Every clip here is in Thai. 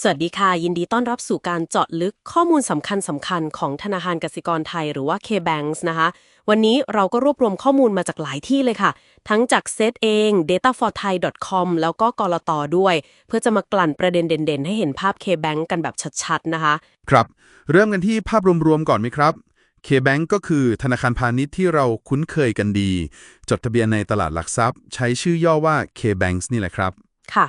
สวัสดีค่ะ ยินดีต้อนรับสู่การเจาะลึกข้อมูลสำคัญสำคัญของธนาคารกสิกรไทยหรือว่า K-Banks นะคะ วันนี้เราก็รวบรวมข้อมูลมาจากหลายที่เลยค่ะ ทั้งจากเซตเอง dataforthai.com แล้วก็กรตด้วย เพื่อจะมากลั่นประเด็นเด่นๆ ให้เห็นภาพ K-Bank กันแบบชัดๆ นะคะ ครับ เริ่มกันที่ภาพรวมๆ ก่อนไหมครับ K-Bank ก็คือธนาคารพาณิชย์ที่เราคุ้นเคยกันดี จดทะเบียนในตลาดหลักทรัพย์ ใช้ชื่อย่อว่า K-Banks นี่แหละครับ ค่ะ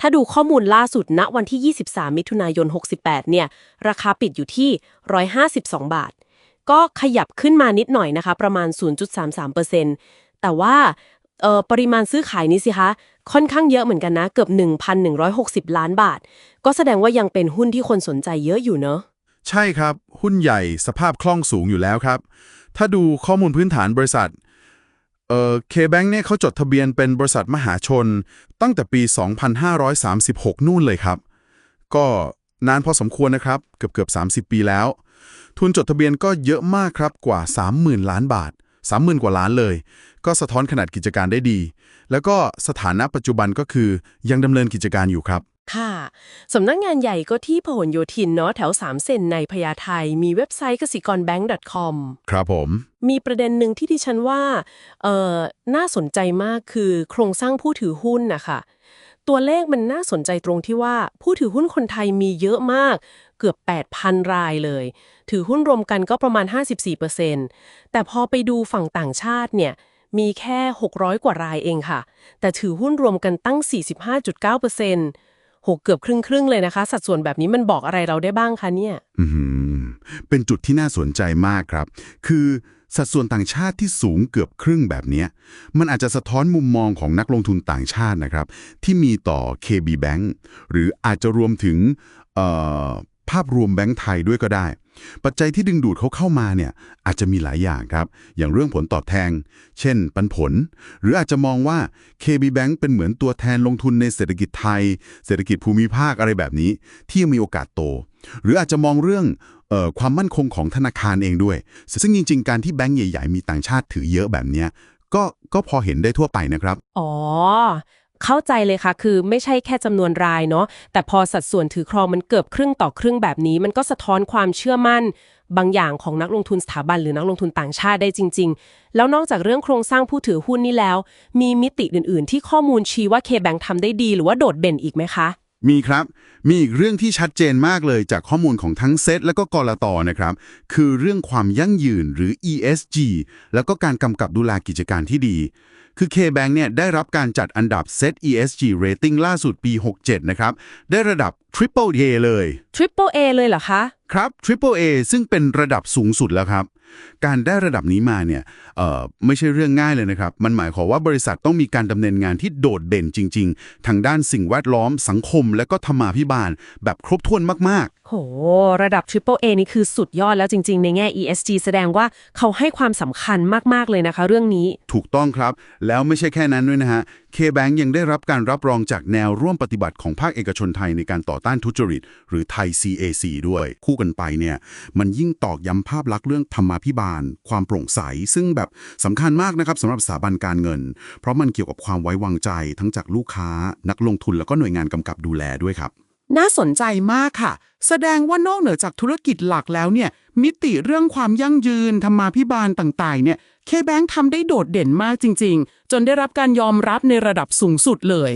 ถ้าดูข้อมูลล่าสุดณวันที่ 23 มิถุนายน 68 เนี่ย ราคาปิดอยู่ที่ 152 บาท ก็ขยับขึ้นมานิดหน่อยนะคะ ประมาณ 0.33%แต่ว่าเออปริมาณซื้อขายนี้สิคะ ค่อนข้างเยอะเหมือนกันนะ เกือบ 1,160 ล้านบาท ก็แสดงว่ายังเป็นหุ้นที่คนสนใจเยอะอยู่เนอะใช่ครับ หุ้นใหญ่สภาพคล่องสูงอยู่แล้วครับ ถ้าดูข้อมูลพื้นฐานบริษัท เอ่อ K-Bank เนี่ยเขาจดทะเบียนเป็นบริษัทมหาชน ตั้งแต่ปี 2536 นู่นเลยครับ ก็นานพอสมควรนะครับ เกือบเกือบ30 ปีแล้ว ทุนจดทะเบียนก็เยอะมากครับกว่า 30,000 ล้านบาท 30,000 กว่าล้านเลย ก็สะท้อนขนาดกิจการได้ดี แล้วก็สถานะปัจจุบันก็คือยังดำเนินกิจการอยู่ครับ ค่ะ สำนักงานใหญ่ก็ที่พหลโยธินเนาะแถว 3 เซนในพญาไทมีเว็บไซต์กสิกรแบงก์ .com ครับผม มีประเด็นหนึ่งที่ดิฉันว่าเอ่อน่าสนใจมากคือโครงสร้างผู้ถือหุ้นนะคะตัวเลขมันน่าสนใจตรงที่ว่า ผู้ถือหุ้นคนไทยมีเยอะมาก เกือบ 8,000 รายเลย ถือหุ้นรวมกันก็ประมาณ 54%แต่พอไปดูฝั่งต่างชาติเนี่ยมีแค่ 600 กว่ารายเองค่ะ แต่ถือหุ้นรวมกันตั้ง 45.9% โหเกือบครึ่งครึ่งเลยนะคะ สัดส่วนแบบนี้มันบอกอะไรเราได้บ้างคะเนี่ยอืมเป็นจุดที่น่าสนใจมากครับ คือสัดส่วนต่างชาติที่สูงเกือบครึ่งแบบนี้ มันอาจจะสะท้อนมุมมองของนักลงทุนต่างชาตินะครับ ที่มีต่อ KB Bank หรืออาจจะรวมถึง ภาพรวมแบงก์ไทยด้วยก็ได้ ปัจจัยที่ดึงดูดเขาเข้ามาเนี่ยอาจจะมีหลายอย่างครับ อย่างเรื่องผลตอบแทน เช่น ปันผล หรืออาจจะมองว่า KB Bank เป็นเหมือนตัวแทนลงทุนในเศรษฐกิจไทย เศรษฐกิจภูมิภาคอะไรแบบนี้ ที่ยังมีโอกาสโต หรืออาจจะมองเรื่องเอ่อความมั่นคงของธนาคารเองด้วย ซึ่งจริง ๆ การที่แบงก์ใหญ่ ๆ มีต่างชาติถือเยอะแบบเนี้ยก็ก็พอเห็นได้ทั่วไปนะครับ อ๋อ เข้าใจเลยค่ะ คือไม่ใช่แค่จำนวนรายเนาะแต่พอสัดส่วนถือครองมันเกือบครึ่งต่อครึ่งแบบนี้ มันก็สะท้อนความเชื่อมั่น บางอย่างของนักลงทุนสถาบันหรือนักลงทุนต่างชาติได้จริง ๆ แล้วนอกจากเรื่องโครงสร้างผู้ถือหุ้นนี่แล้ว มีมิติอื่น ๆ ที่ข้อมูลชี้ว่าเค.แบงก์ทำได้ดี หรือว่าโดดเด่นอีกไหมคะ มีครับ มีอีกเรื่องที่ชัดเจนมากเลยจากข้อมูลของทั้งเซตและก็กรตนะครับ คือเรื่องความยั่งยืนหรือ ESG แล้วก็การกำกับดูแลกิจการที่ดี คือ K-Bank เนี่ยได้รับการจัดอันดับ Set ESG Rating ล่าสุดปี 67 นะครับ ได้ระดับ Triple A เลย Triple A เลยเหรอคะ ครับ Triple A ซึ่งเป็นระดับสูงสุดแล้วครับ การได้ระดับนี้มาเนี่ยไม่ใช่เรื่องง่ายเลยนะครับ มันหมายความว่าบริษัทต้องมีการดำเนินงานที่โดดเด่นจริง ๆ ทางด้านสิ่งแวดล้อมสังคม และก็ธรรมาภิบาล แบบครบถ้วนมากโห ระดับ Triple A นี่คือสุดยอดแล้วจริง ๆ ในแง่ ESG แสดงว่าเขาให้ความสำคัญมาก ๆ เลยนะคะ เรื่องนี้ ถูกต้องครับ แล้วไม่ใช่แค่นั้นด้วยนะฮะ K-Bank ยังได้รับการรับรองจากแนวร่วมปฏิบัติของภาคเอกชนไทยในการต่อต้านทุจริต หรือไทย CAC ด้วย คู่กันไปเนี่ยมันยิ่งตอกย้ำภาพลักษณ์เรื่องธรรมาภิบาล ความโปร่งใส ซึ่งแบบสำคัญมากนะครับสำหรับสถาบันการเงิน เพราะมันเกี่ยวกับความไว้วางใจทั้งจากลูกค้า นักลงทุนแล้วก็หน่วยงานกำกับดูแลด้วยครับ น่าสนใจมากค่ะ แสดงว่านอกเหนือจากธุรกิจหลักแล้วเนี่ย มิติเรื่องความยั่งยืนธรรมาภิบาลต่างๆ เนี่ยเคแบงค์ทำได้โดดเด่นมากจริง ๆ จนได้รับการยอมรับในระดับสูงสุดเลย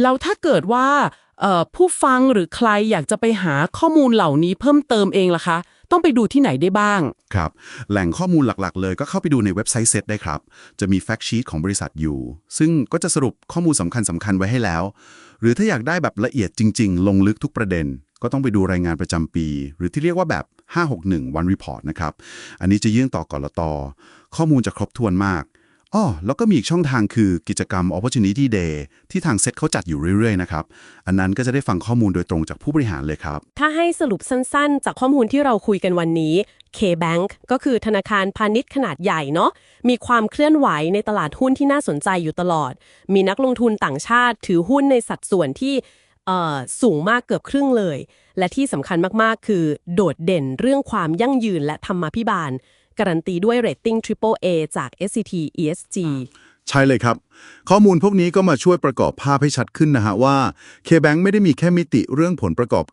แล้วถ้าเกิดว่าผู้ฟังหรือใครอยากจะไปหาข้อมูลเหล่านี้เพิ่มเติมเองล่ะคะ ต้องไปดูที่ไหนได้บ้าง ครับ แหล่งข้อมูลหลักๆ เลยก็เข้าไปดูในเว็บไซต์เซตได้ครับ จะมีแฟกชีตของบริษัทอยู่ ซึ่งก็จะสรุปข้อมูลสำคัญๆ ไว้ให้แล้ว หรือถ้าอยากได้แบบละเอียดจริง ๆ ลงลึกทุกประเด็น ก็ต้องไปดูรายงานประจำปี หรือที่เรียกว่าแบบ 561 One Report นะครับ อันนี้จะยื่นต่อกรตข้อมูลจะครบถ้วนมาก อ้อแล้วก็มีอีกช่องทางคือกิจกรรม Opportunity Day ที่ทางเซตเขาจัดอยู่เรื่อยๆนะครับ อันนั้นก็จะได้ฟังข้อมูลโดยตรงจากผู้บริหารเลยครับ ถ้าให้สรุปสั้นๆ จากข้อมูลที่เราคุยกันวันนี้ K-Bank ก็คือธนาคารพาณิชย์ขนาดใหญ่เนาะมีความเคลื่อนไหวในตลาดหุ้นที่น่าสนใจอยู่ตลอด มีนักลงทุนต่างชาติถือหุ้นในสัดส่วนที่เอ่อสูงมากเกือบครึ่งเลย และที่สำคัญมากๆ คือ โดดเด่นเรื่องความยั่งยืนและธรรมาภิบาล การันตีด้วยเรตติ้ง Triple A จาก SCT ESG ใช่เลยครับ ข้อมูลพวกนี้ก็มาช่วยประกอบภาพให้ชัดขึ้นนะฮะว่า KBank ไม่ได้มีแค่มิติเรื่องผลประกอบการ